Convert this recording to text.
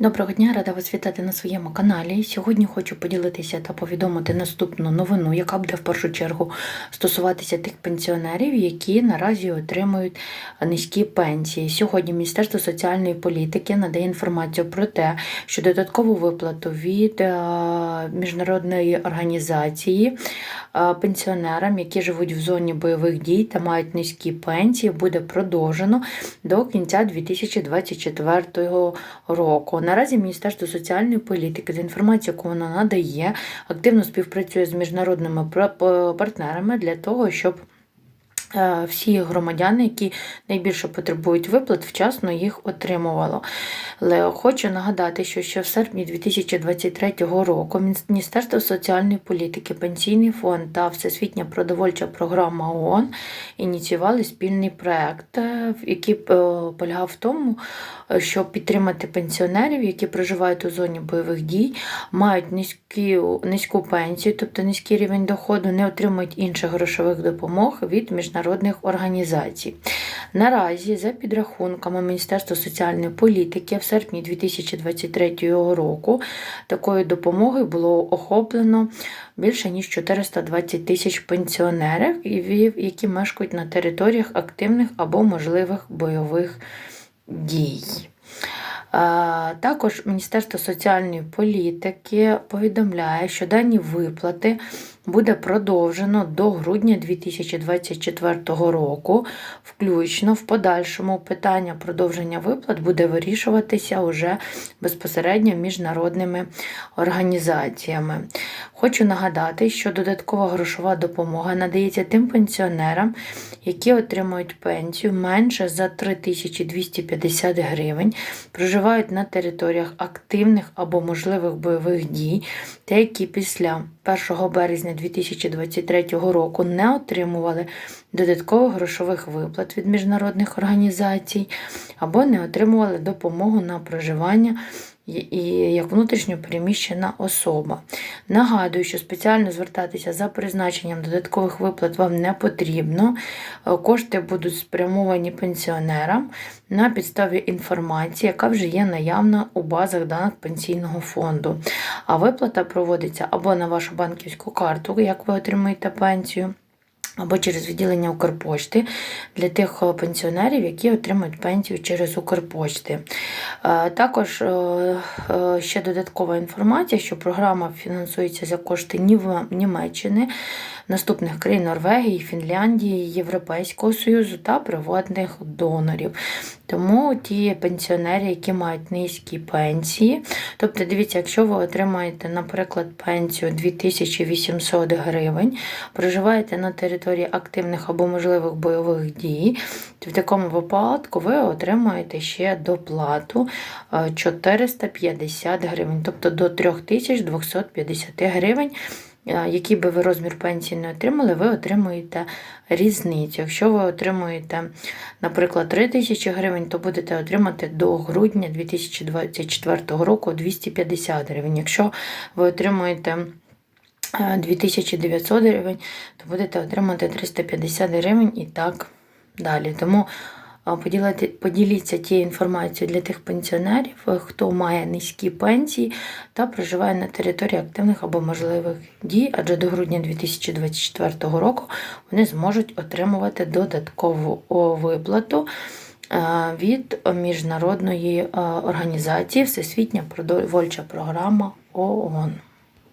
Доброго дня, рада вас вітати на своєму каналі. Сьогодні хочу поділитися та повідомити наступну новину, яка буде в першу чергу стосуватися тих пенсіонерів, які наразі отримують низькі пенсії. Сьогодні Міністерство соціальної політики надає інформацію про те, що додаткову виплату від е, міжнародної організації е, пенсіонерам, які живуть в зоні бойових дій та мають низькі пенсії, буде продовжено до кінця 2024 року. Наразі Міністерство соціальної політики за інформацією, яку воно надає, активно співпрацює з міжнародними партнерами для того, щоб всі громадяни, які найбільше потребують виплат, вчасно їх отримувало. Але хочу нагадати, що ще в серпні 2023 року Міністерство соціальної політики, Пенсійний фонд та Всесвітня продовольча програма ООН ініціювали спільний проект, е, який е, полягав в тому, е, щоб підтримати пенсіонерів, які проживають у зоні бойових дій, мають низькі, низьку пенсію, тобто низький рівень доходу, не отримують інших грошових допомог від міжнародних організацій. Наразі, за підрахунками Міністерства соціальної політики, в серпні 2023 року такою допомогою було охоплено більше ніж 420 тисяч пенсіонерів, які мешкають на територіях активних або можливих бойових дій. Е, Також Міністерство соціальної політики повідомляє, що дані виплати буде продовжено до грудня 2024 року. Включно в подальшому питання продовження виплат буде вирішуватися уже безпосередньо міжнародними організаціями. Хочу нагадати, що додаткова грошова допомога надається тим пенсіонерам, які отримують пенсію менше за 3250 гривень, проживають на територіях активних або можливих бойових дій, та які після 1 березня 2023 року не отримували додаткових грошових виплат від міжнародних організацій або не отримували допомогу на проживання і- як внутрішньо переміщена особа. Нагадую, що спеціально звертатися за призначенням додаткових виплат вам не потрібно. Е, Кошти будуть спрямовані пенсіонерам на підставі інформації, яка вже є наявна у базах даних пенсійного фонду. А виплата проводиться або на вашу банківську карту, як ви отримуєте пенсію. Або через відділення Укрпошти для тих е, пенсіонерів, які отримують пенсію через Укрпошти. Е, Також е, ще додаткова інформація, що програма фінансується за кошти Німеччини, наступних країн Норвегії, Фінляндії, Європейського Союзу та приватних донорів. Тому ті пенсіонери, які мають низькі пенсії, тобто дивіться, якщо ви отримаєте, наприклад, пенсію 2800 гривень, проживаєте на території активних або можливих бойових дій, в такому випадку ви отримаєте ще доплату е, 450 гривень, тобто до 3250 гривень. е, Який би ви розмір пенсії не отримали, ви отримуєте різницю. Якщо ви отримуєте, наприклад, 3 тисячі гривень, то будете отримати до грудня 2024 року 250 гривень. Якщо ви отримуєте е, 2900 гривень, то будете отримати 350 гривень і так далі. Тому поділіться тією інформацією для тих пенсіонерів, е, хто має низькі пенсії та проживає на території активних або можливих дій, адже до грудня 2024 року вони зможуть отримувати додаткову виплату е, від міжнародної е, організації Всесвітня продовольча програма ООН.